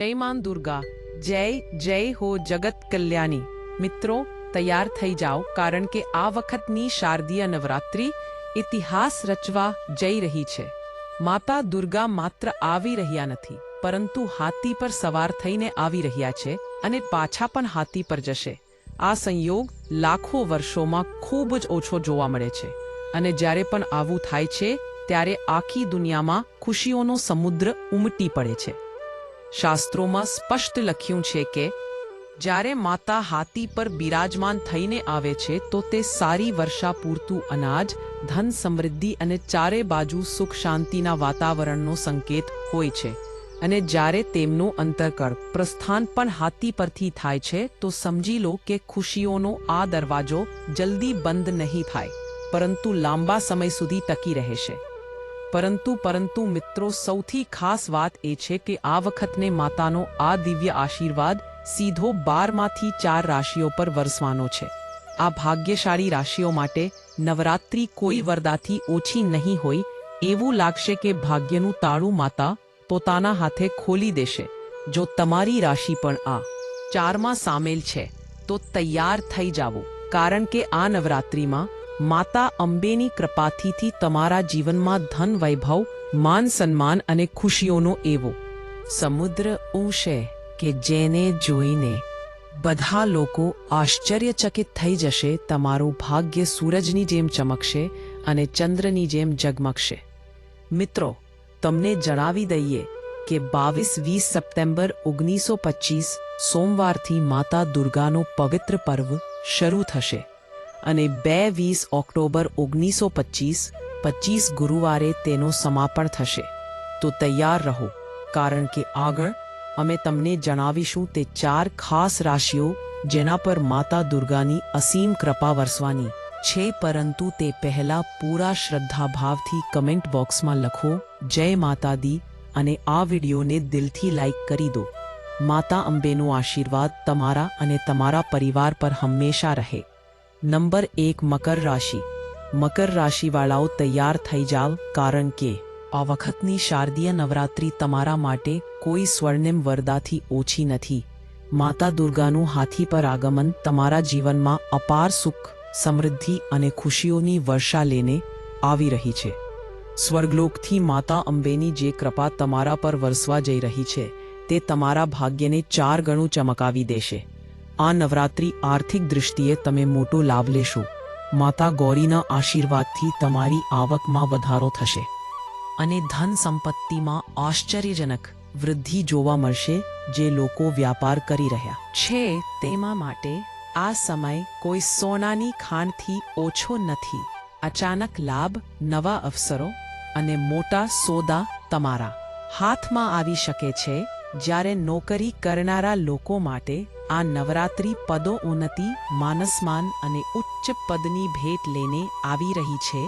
જય માં દુર્ગા, જય જય હો જગત કલ્યાણી. મિત્રો, તૈયાર થઈ જાઓ કારણ કે આ વખતની શારદીય નવરાત્રિ ઇતિહાસ રચવા જઈ રહી છે. માતા દુર્ગા માત્ર આવી રહ્યા નથી, પરંતુ હાથી પર સવાર થઈને આવી રહ્યા છે અને પાછા પણ હાથી પર જશે. આ સંયોગ લાખો વર્ષોમાં ખૂબ જ ઓછો જોવા મળે છે. અને જ્યારે પણ આવું થાય છે, ત્યારે આખી દુનિયામાં ખુશીઓનો સમુદ્ર ઉમટી પડે છે. શાસ્ત્રોમાં સ્પષ્ટ લખ્યું છે કે, જ્યારે માતા હાથી પર બિરાજમાન થઈને આવે છે, તો તે સારી વર્ષા પૂરતું અનાજ, ધન સમૃદ્ધિ અને ચારે બાજુ સુખ શાંતિના વાતાવરણનો સંકેત હોય છે. અને જ્યારે તેમનું અંતરકળ પ્રસ્થાન પણ હાથી પરથી થાય છે, તો સમજી લો કે ખુશીઓનો આ દરવાજો જલ્દી બંધ નહીં થાય, પરંતુ લાંબા સમય સુધી ટકી રહેશે પરંતુ પરંતુ મિત્રો, સૌથી ખાસ વાત એ છે કે આ વખતને માતાનો આ દિવ્ય આશીર્વાદ સીધો બારમાંથી ચાર રાશિઓ પર વરસવાનો છે. આ ભાગ્યશાળી રાશિઓ માટે નવરાત્રિ કોઈ વરદાથી ઓછી નહીં હોય, એવું લાગશે કે ભાગ્યનું તાળું માતા પોતાના હાથે ખોલી દેશે. જો તમારી રાશિ પણ આ ચારમાં સામેલ છે, તો તૈયાર થઈ જાઓ. કારણ કે આ નવરાત્રિમાં માતા અંબેની કૃપાથી તમારા જીવનમાં ધન વૈભવ, માન સન્માન અને ખુશીઓનો એવો. સમુદ્ર ઊંશે કે જેને જોઈને બધા લોકો આશ્ચર્યચકિત થઈ જશે, તમારું ભાગ્ય સૂરજની જેમ ચમકશે અને ચંદ્રની જેમ ઝગમગશે. મિત્રો, તમને જણાવી દઈએ કે બાવીસ વીસ સપ્ટેમ્બર ઓગણીસો પચીસ સોમવારથી માતા દુર્ગાનો પવિત્ર પર્વ શરૂ થશે. અને બે વીસ ઓક્ટોબર ઓગણીસો પચીસ પચીસ ગુરુવારે તેનો સમાપન થશે. તો તૈયાર રહો, કારણ કે આગળ અમે તમને જણાવીશું તે ચાર ખાસ રાશિઓ જેના પર માતા દુર્ગાની અસીમ કૃપા વરસવાની છે, પરંતુ તે પહેલા પૂરા શ્રદ્ધાભાવથી કમેન્ટ બોક્સમાં લખો, જય માતા દી અને આ વિડીયોને દિલથી લાઈક કરી દો. માતા અંબેનો આશીર્વાદ તમારા અને તમારા પરિવાર પર હંમેશા રહે. નંબર એક મકર રાશિ. મકર રાશિવાળાઓ તૈયાર થઈ જાવ કારણ કે આ વખતની શારદીય નવરાત્રિ તમારા માટે કોઈ સ્વર્ણિમ વરદાથી ઓછી નથી. માતા દુર્ગાનું હાથી પર આગમન તમારા જીવનમાં અપાર સુખ, સમૃદ્ધિ અને ખુશીઓની વર્ષા લઈને આવી રહી છે. સ્વર્ગલોકથી માતા અંબેની જે કૃપા તમારા પર વરસવા જઈ રહી છે, તે તમારા ભાગ્યને ચાર ગણું ચમકાવી દેશે. આ નવરાત્રિ આર્થિક દૃષ્ટિએ તમે મોટો લાભ લેશો. માતા ગૌરીના આશીર્વાદથી તમારી આવકમાં વધારો થશે. અને ધન સંપત્તિમાં આશ્ચર્યજનક વૃદ્ધિ જોવા મળશે જે લોકો વ્યાપાર કરી રહ્યા છે. તેમાં માટે આ સમય કોઈ સોનાની ખાણથી ઓછો નથી. અચાનક લાભ, નવા અવસરો અને મોટા સોદા તમારા હાથમાં આવી શકે છે. જ્યારે નોકરી કરનારા લોકો માટે આ નવરાત્રિ પદોન્નતિ માનસમાન અને ઉચ્ચ પદની ભેટ લઈને આવી રહી છે,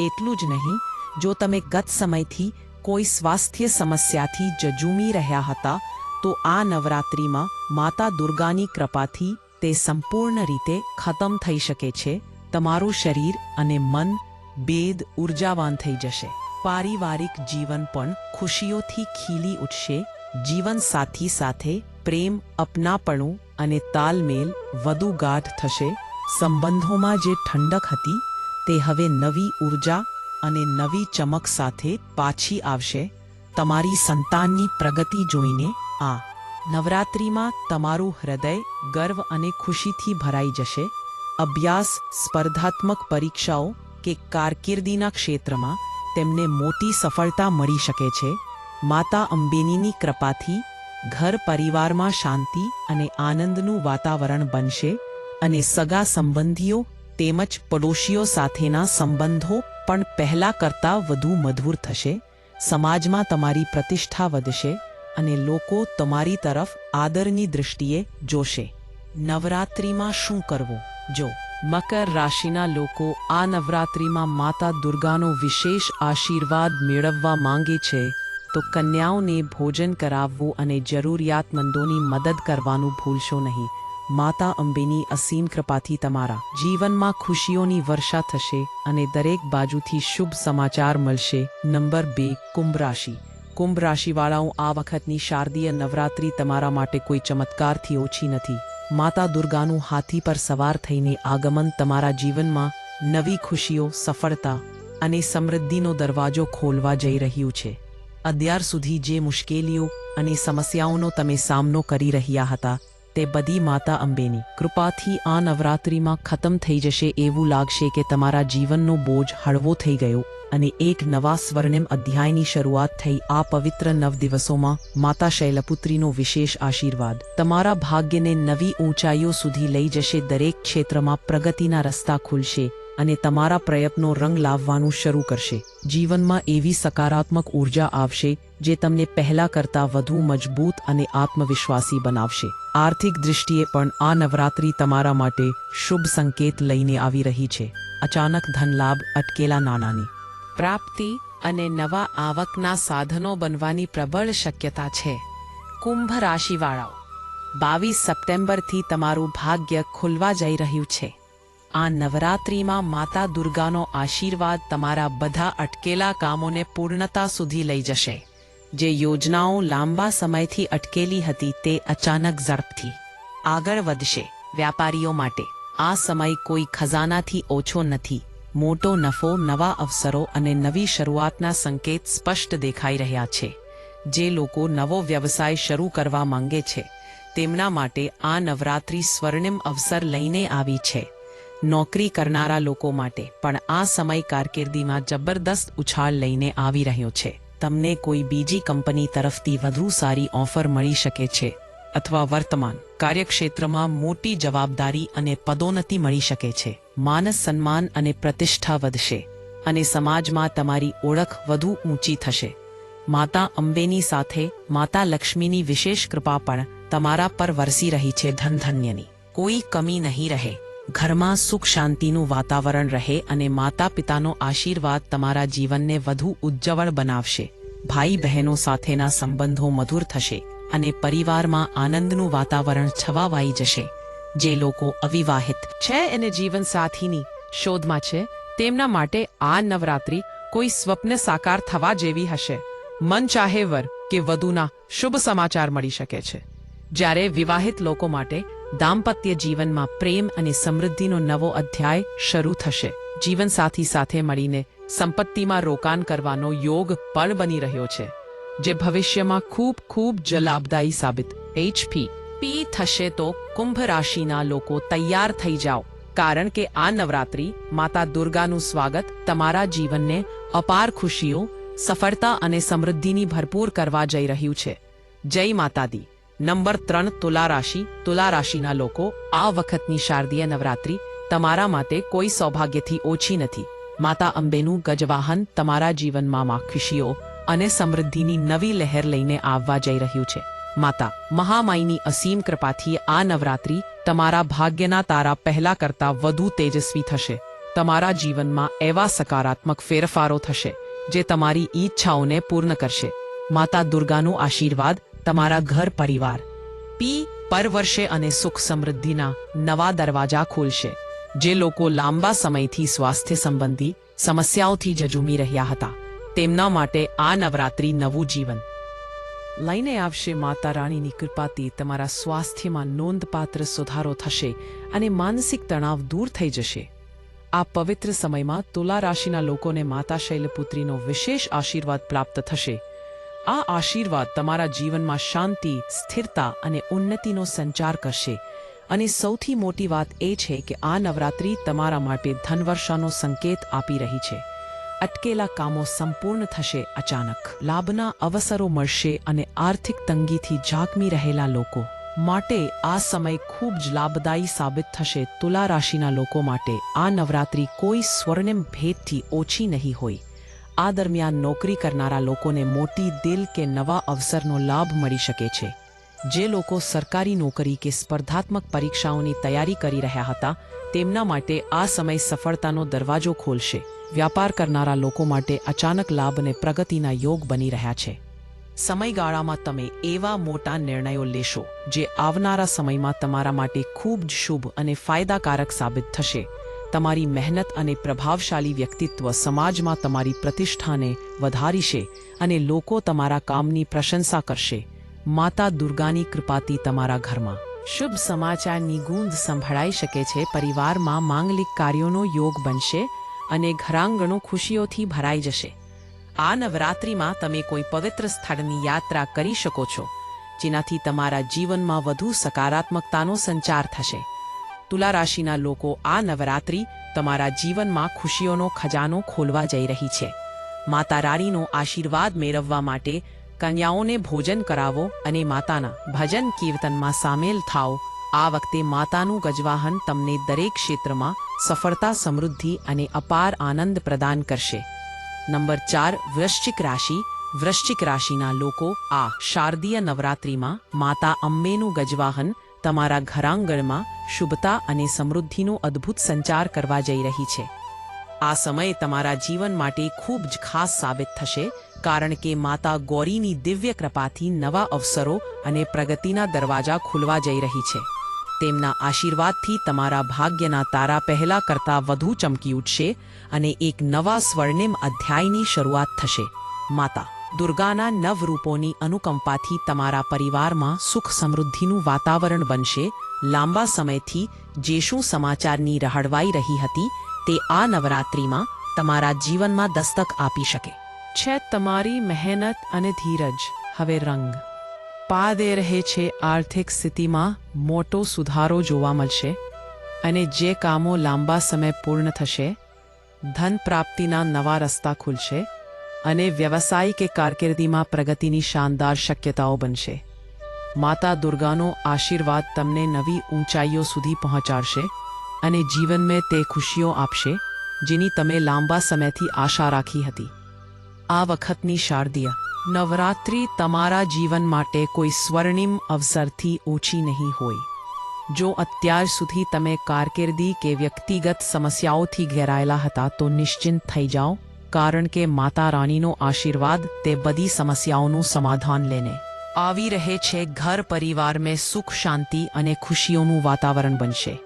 એટલું જ નહીં, જો તમે ગત સમયથી કોઈ સ્વાસ્થ્ય સમસ્યાથી જજુમી રહ્યા હતા, તો આ નવરાત્રિમાં માતા દુર્ગાની કૃપાથી તે સંપૂર્ણ રીતે ખતમ થઈ શકે છે, તમારું શરીર અને મન બેદ ઉર્જાવાન થઈ જશે. પારિવારિક જીવન પણ ખુશીઓથી ખીલી ઉઠશે જીવન સાથી પ્રેમ, અપનાપણું અને તાલમેલ વધુ ગાઢ થશે. સંબંધોમાં જે ઠંડક હતી, તે હવે નવી ઊર્જા અને નવી ચમક સાથે પાછી આવશે. તમારી સંતાનની પ્રગતિ જોઈને આ નવરાત્રિમાં તમારું હૃદય ગર્વ અને ખુશીથી ભરાઈ જશે. અભ્યાસ, સ્પર્ધાત્મક પરીક્ષાઓ કે કારકિર્દીના ક્ષેત્રમાં તેમને મોટી સફળતા મળી શકે છે. માતા અંબેનીની કૃપાથી ઘર પરિવારમાં શાંતિ અને આનંદનું વાતાવરણ બનશે અને સગા સંબંધીઓ તેમજ પડોશીઓ સાથેના સંબંધો પણ પહેલા કરતાં વધુ મધુર થશે. સમાજમાં તમારી પ્રતિષ્ઠા વધશે અને લોકો તમારી તરફ આદરની દૃષ્ટિએ જોશે. નવરાત્રિમાં શું કરવું? જો મકર રાશિના લોકો આ નવરાત્રિમાં માતા દુર્ગાનો વિશેષ આશીર્વાદ મેળવવા માંગે છે તો કન્યાઓને ભોજન કરાવવું અને જરૂરિયાતમંદોની મદદ કરવાનું ભૂલશો નહીં. માતા અંબેની અસીમ કૃપાથી તમારા જીવનમાં ખુશીઓની વર્ષા થશે અને દરેક બાજુથી શુભ સમાચાર મળશે. નંબર બે, કુંભ રાશિ. કુંભ રાશિવાળાઓ આ વખતની શારદીય નવરાત્રિ તમારા માટે કોઈ ચમત્કારથી ઓછી નથી. માતા દુર્ગાનું હાથી પર સવાર થઈને આગમન તમારા જીવનમાં નવી ખુશીઓ, સફળતા અને સમૃદ્ધિનો દરવાજો ખોલવા જઈ રહ્યું છે. અત્યાર સુધી જે મુશ્કેલીઓ અને સમસ્યાઓનો તમે સામનો કરી રહ્યા હતા, તે બધી માતા અંબેની. કૃપાથી આ નવરાત્રિમાં ખતમ થઈ જશે એવું લાગશે કે તમારા જીવનનો બોજ હળવો થઈ ગયો અને એક નવા સ્વર્ણિમ અધ્યાયની શરૂઆત થઈ આ પવિત્ર નવ દિવસોમાં માતા શૈલપુત્રીનો વિશેષ આશીર્વાદ. તમારા ભાગ્યને નવી ઊંચાઈઓ સુધી લઈ જશે દરેક ક્ષેત્રમાં પ્રગતિના રસ્તા ખુલશે. અને તમારા પ્રયત્નો રંગ લાવવાનું શરૂ કરશે. જીવનમાં એવી સકારાત્મક ઊર્જા આવશે, જે તમને પહેલા કરતાં વધુ મજબૂત અને આત્મવિશ્વાસી બનાવશે. આર્થિક દૃષ્ટિએ પણ આ નવરાત્રી તમારા માટે શુભ સંકેત લઈને આવી રહી છે. અચાનક ધનલાભ અટકેલા નાણાંની પ્રાપ્તિ અને નવા આવકના સાધનો બનવાની પ્રબળ શક્યતા છે. કુંભ રાશિવાળાઓ, બાવીસ સપ્ટેમ્બરથી તમારું ભાગ્ય ખુલવા જઈ રહ્યું છે. આ નવરાત્રિમાં માતા દુર્ગાનો આશીર્વાદ તમારા બધા અટકેલા કામોને પૂર્ણતા સુધી લઈ જશે. જે યોજનાઓ લાંબા સમયથી અટકેલી હતી તે અચાનક ઝડપથી આગળ વધશે વ્યાપારીઓ માટે. આ સમય કોઈ ખજાનાથી ઓછો નથી. મોટો નફો, નવા અવસરો અને નવી શરૂઆતના સંકેત સ્પષ્ટ દેખાઈ રહ્યા છે. જે લોકો નવો વ્યવસાય શરૂ કરવા માંગે છે, તેમના માટે આ નવરાત્રિ સ્વર્ણિમ અવસર લઈને આવી છે. નોકરી કરનારા લોકો માટે પણ આ સમય કારકિર્દીમાં જબરદસ્ત ઉછાળ લઈને આવી રહ્યો છે. તમને કોઈ બીજી કંપની તરફથી વધુ સારી ઓફર મળી શકે છે અથવા વર્તમાન કાર્યક્ષેત્રમાં મોટી જવાબદારી અને પદોન્નતિ મળી શકે છે. માનસ સન્માન અને પ્રતિષ્ઠા વધશે અને સમાજમાં તમારી ઓળખ વધુ ઊંચી થશે. માતા અંબેની સાથે માતા લક્ષ્મીની વિશેષ કૃપા પણ તમારા પર વરસી રહી છે ધનધન્યની. કોઈ કમી નહીં રહે. ઘરમાં સુખ શાંતિનું વાતાવરણ રહે અને માતા પિતાનો આશીર્વાદ તમારા જીવનને વધુ ઉજ્જવળ બનાવશે. ભાઈ બહેનો સાથેના સંબંધો મધુર થશે અને પરિવારમાં આનંદનું વાતાવરણ છવાવાઈ જશે. જે લોકો અવિવાહિત છે અને જીવન સાથીની શોધમાં છે, તેમના માટે આ નવરાત્રી કોઈ સ્વપ્ન સાકાર થવા જેવી હશે. મન ચાહે વર કે વધુના શુભ સમાચાર મળી શકે છે. જ્યારે વિવાહિત લોકો માટે દાંપત્ય જીવનમાં પ્રેમ અને સમૃદ્ધિનો નવો અધ્યાય શરૂ થશે. જીવનસાથી સાથે મળીને સંપત્તિમાં રોકાણ કરવાનો યોગ પણ બની રહ્યો છે, જે ભવિષ્યમાં ખૂબ ખૂબ જ સાબિત. એચપી પી થશે તો કુંભ રાશિના લોકો તૈયાર થઈ જાઓ, કારણ કે આ નવરાત્રી માતા દુર્ગાનું સ્વાગત તમારા જીવનને અપાર ખુશીઓ, સફળતા અને સમૃદ્ધિની ભરપૂર કરવા જઈ રહ્યું છે. જય માતાદી નંબર ત્રણ તુલા રાશિ તુલા રાશિના લોકો, આ વખતની શારદીય નવરાત્રી તમારા માટે કોઈ સૌભાગ્યથી ઓછી નથી. માતા અંબેનું ગજવાહન તમારા જીવનમાં માં ખુશીઓ અને સમૃદ્ધિની નવી લહેર લઈને આવવા જઈ રહ્યું છે. માતા, મહામાઈની અસીમ કૃપાથી આ નવરાત્રી તમારા ભાગ્યના તારા પહેલા કરતા વધુ તેજસ્વી થશે. તમારા જીવનમાં એવા સકારાત્મક ફેરફારો થશે, જે તમારી ઈચ્છાઓને પૂર્ણ કરશે. માતા દુર્ગાનું આશીર્વાદ તમારા ઘર પરિવાર. પી પર વર્ષે અને સુખ સમૃદ્ધિના નવા દરવાજા ખોલશે, જે લોકો લાંબા સમયથી સ્વાસ્થ્ય સંબંધી સમસ્યાઓથી જજુમી રહ્યા હતા. તેમના માટે આ નવરાત્રી નવું જીવન. લઈને આવશે માતા રાણીની કૃપાથી તમારા સ્વાસ્થ્યમાં નોંધપાત્ર સુધારો થશે અને માનસિક તણાવ દૂર થઈ જશે. આ પવિત્ર સમયમાં તુલા રાશિના લોકોને માતા શૈલપુત્રીનો વિશેષ આશીર્વાદ પ્રાપ્ત થશે. આ આશીર્વાદ તમારા જીવનમાં શાંતિ, સ્થિરતા અને ઉન્નતિનો સંચાર કરશે. અને સૌથી મોટી વાત એ છે કે આ નવરાત્રી તમારા માટે ધનવર્ષાનો સંકેત આપી રહી છે. અટકેલા કામો સંપૂર્ણ થશે અચાનક. લાભના અવસરો મળશે અને આર્થિક તંગીથી જાગમી રહેલા લોકો. માટે આ સમય ખૂબ જ લાભદાયી સાબિત થશે તુલા રાશિના લોકો માટે. આ નવરાત્રી કોઈ સ્વર્ણિમ ભેદથી ઓછી નહીં હોય. આ દરમિયાન નોકરી કરનારા લોકોને મોટી દિલ કે નવા અવસરનો લાભ મળી શકે છે. જે લોકો સરકારી નોકરી કે સ્પર્ધાત્મક પરીક્ષાઓની તૈયારી કરી રહ્યા હતા, તેમના માટે આ સમય સફળતાનો દરવાજો ખોલશે. વ્યાપાર કરનારા લોકો માટે અચાનક લાભ અને પ્રગતિના યોગ બની રહ્યા છે. સમયગાળામાં તમે એવા મોટા નિર્ણયો લેશો, જે આવનારા સમયમાં તમારા માટે ખૂબ જ શુભ અને ફાયદાકારક સાબિત થશે. તમારી મહેનત અને પ્રભાવશાળી વ્યક્તિત્વ સમાજમાં તમારી પ્રતિષ્ઠાને વધારીશે અને લોકો તમારા કામની પ્રશંસા કરશે. માતા દુર્ગાની કૃપાથી તમારા ઘરમાં શુભ સમાચારની ગૂંજ સંભળાઈ શકે છે. પરિવારમાં માંગલિક કાર્યોનો યોગ બનશે અને ઘરાંગણો ખુશીઓથી ભરાઈ જશે. આ નવરાત્રિમાં તમે કોઈ પવિત્ર સ્થળની યાત્રા કરી શકો છો, જેનાથી તમારા જીવનમાં વધુ સકારાત્મકતાનો સંચાર થશે. તુલા રાશિના લોકો આ નવરાત્રિ તમારા જીવનમાં ખુશીઓનો ખજાનો ખોલવા જઈ રહી છે. માતા રાણીનો આશીર્વાદ મેળવવા માટે કન્યાઓને ભોજન કરાવો અને માતાના ભજન કીર્તનમાં સામેલ થાઓ. આ વખતે માતાનું ગજવાહન તમને દરેક ક્ષેત્રમાં સફળતા, સમૃદ્ધિ અને અપાર આનંદ પ્રદાન કરશે. નંબર ચાર, વૃશ્ચિક રાશિ. વૃશ્ચિક રાશિના લોકો આ શારદીય નવરાત્રિમાં માતા અંબેનું ગજવાહન તમારા ઘરાંગણમાં શુભતા અને સમૃદ્ધિનો અદ્ભુત સંચાર કરવા જઈ રહી છે. આ સમય તમારા જીવન માટે ખૂબ જ ખાસ સાબિત થશે, કારણ કે માતા ગૌરીની દિવ્ય કૃપાથી નવા અવસરો અને પ્રગતિના દરવાજા ખુલવા જઈ રહી છે. તેમના આશીર્વાદથી તમારા ભાગ્યના તારા પહેલા કરતાં વધુ ચમકી ઉઠશે અને એક નવા સ્વર્ણિમ અધ્યાયની શરૂઆત થશે. માતા દુર્ગાના નવ રૂપોની અનુકંપાથી તમારા પરિવારમાં સુખ સમૃદ્ધિનું વાતાવરણ બનશે. લાંબા સમયથી જે શું સમાચારની રહડવાઈ રહી હતી, તે આ નવરાત્રિમાં તમારા જીવનમાં દસ્તક આપી શકે. છે તમારી મહેનત અને ધીરજ, હવે રંગ. પા દે રહે છે આર્થિક સ્થિતિમાં મોટો સુધારો જોવા મળશે અને જે કામો લાંબા સમય પૂર્ણ થશે, ધન પ્રાપ્તિના નવા રસ્તા ખુલશે. અને વ્યવસાય કે કારકિર્દીમાં પ્રગતિની શાનદાર શક્યતાઓ બનશે. માતા દુર્ગાનો આશીર્વાદ તમને નવી ઊંચાઈઓ સુધી પહોંચાડશે અને જીવનમાં તે ખુશીઓ આપશે, જેની તમે લાંબા સમયથી આશા રાખી હતી. આ વખતની શારદીય નવરાત્રિ તમારા જીવન માટે કોઈ સ્વર્ણિમ અવસરથી ઓછી નહીં હોય. જો અત્યાર સુધી તમે કારકિર્દી કે વ્યક્તિગત સમસ્યાઓથી ઘેરાયેલા હતા તો નિશ્ચિંત થઈ જાઓ કારણ કે માતા રાણીનો આશીર્વાદ તે બધી સમસ્યાઓનું સમાધાન લેને. આવી રહે છે ઘર પરિવારમાં સુખ, શાંતિ અને ખુશીઓનું વાતાવરણ બનશે.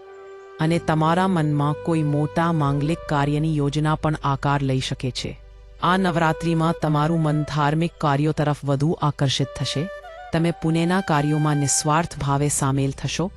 અને તમારા મનમાં કોઈ મોટા માંગલિક કાર્યની યોજના પણ આકાર લઈ શકે છે. આ નવરાત્રિમાં તમારું મન ધાર્મિક કાર્યો તરફ વધુ આકર્ષિત થશે. તમે પુણેના કાર્યોમાં નિસ્વાર્થ ભાવે સામેલ થશો.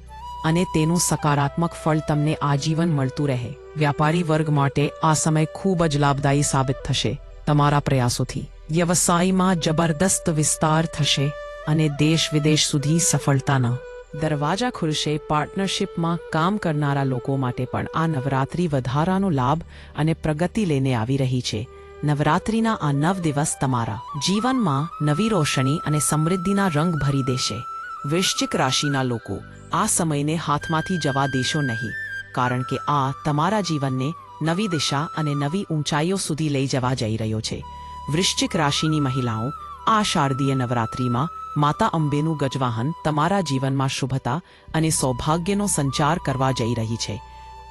અને તેનું સકારાત્મક ફળ તમને આજીવન મળતું રહે. વ્યાપારી વર્ગ માટે આ સમય ખૂબ જ લાભદાયી સાબિત થશે. તમારા પ્રયાસોથી વ્યવસાયમાં જબરદસ્ત વિસ્તાર થશે અને દેશ વિદેશ સુધી સફળતાના દરવાજા ખુલશે પાર્ટનરશિપમાં કામ કરનારા લોકો માટે પણ આ નવરાત્રિ વધારાનો લાભ અને પ્રગતિ લઈને આવી રહી છે. નવરાત્રિના આ નવ દિવસ તમારા જીવનમાં નવી રોશની અને સમૃદ્ધિના રંગ ભરી દેશે. વૃશ્ચિક રાશિના લોકો આ સમયને હાથમાંથી જવા દેશો નહીં, કારણ કે આ તમારા જીવનને નવી દિશા અને નવી ઊંચાઈઓ સુધી લઈ જવા જઈ રહ્યો છે. વૃશ્ચિક રાશિની મહિલાઓ, આ શારદીય નવરાત્રિમાં માતા અંબેનું ગજવાહન તમારા જીવનમાં શુભતા અને સૌભાગ્યનો સંચાર કરવા જઈ રહી છે.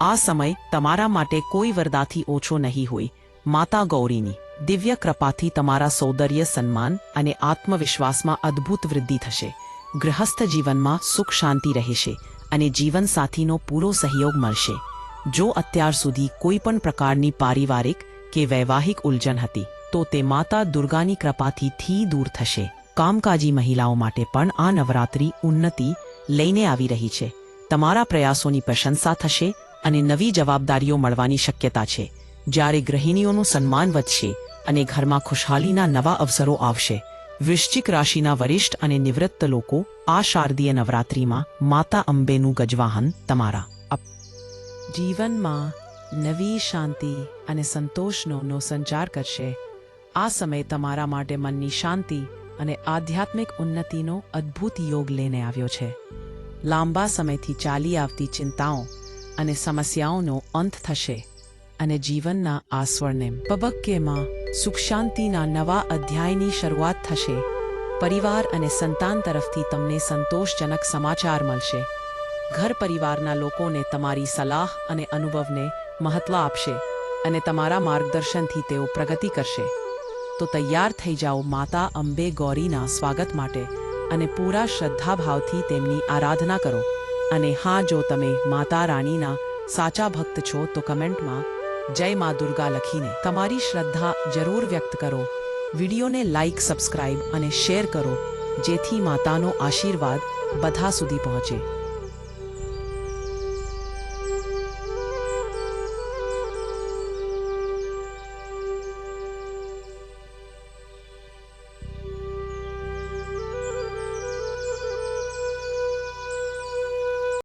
આ સમય તમારા માટે કોઈ વરદાથી ઓછો નહીં હોય. માતા ગૌરીની દિવ્ય કૃપાથી તમારા સૌંદર્ય સન્માન અને આત્મવિશ્વાસમાં અદ્ભુત વૃદ્ધિ થશે. ગૃહસ્થ જીવનમાં સુખ શાંતિ રહેશે અને જીવનસાથીનો પૂરો સહયોગ મળશે. જો અત્યાર સુધી કોઈ પણ પ્રકારની પારિવારિક કે વૈવાહિક ઉલજન હતી, તો તે માતા દુર્ગાની કૃપાથી થી દૂર થશે. કામકાજી મહિલાઓ માટે પણ આ નવરાત્રિ ઉન્નતિ લઈને આવી રહી છે. તમારા પ્રયાસોની પ્રશંસા થશે અને નવી જવાબદારીઓ મળવાની શક્યતા છે. જ્યારે ગૃહિણીઓનું સન્માન વધશે અને ઘરમાં ખુશહાલીના નવા અવસરો આવશે વૃશ્ચિક રાશિના વરિષ્ઠ અને નિવૃત્ત લોકો આ શારદીય નવરાત્રિમાં માતા અંબેનું ગજવાહન તમારા. જીવનમાં નવી શાંતિ અને સંતોષનો સંચાર કરશે. આ સમય તમારા માટે મનની શાંતિ અને આધ્યાત્મિક ઉન્નતિનો અદ્ભુત યોગ લઈને આવ્યો છે. લાંબા સમયથી ચાલી આવતી ચિંતાઓ અને સમસ્યાઓનો અંત થશે અને જીવનના આ સ્વર્ણિમ તબક્કેમાં સુખ શાંતિના નવા અધ્યાયની શરૂઆત થશે. પરિવાર અને સંતાન તરફથી તમને સંતોષજનક સમાચાર મળશે. ઘર પરિવારના લોકોને તમારી સલાહ અને અનુભવને મહત્વ આપશે અને તમારા માર્ગદર્શનથી તેઓ પ્રગતિ કરશે. તો તૈયાર થઈ જાઓ માતા અંબે ગૌરીના સ્વાગત માટે અને પૂરા શ્રદ્ધાભાવથી તેમની આરાધના કરો. અને હા, જો તમે માતા રાણીના સાચા ભક્ત છો, તો કમેન્ટમાં જય મા દુર્ગા લખીને તમારી શ્રદ્ધા જરૂર વ્યક્ત કરો વિડીયોને લાઇક સબસ્ક્રાઇબ અને શેર કરો જેથી માતાનો આશીર્વાદ બધા સુધી પહોંચે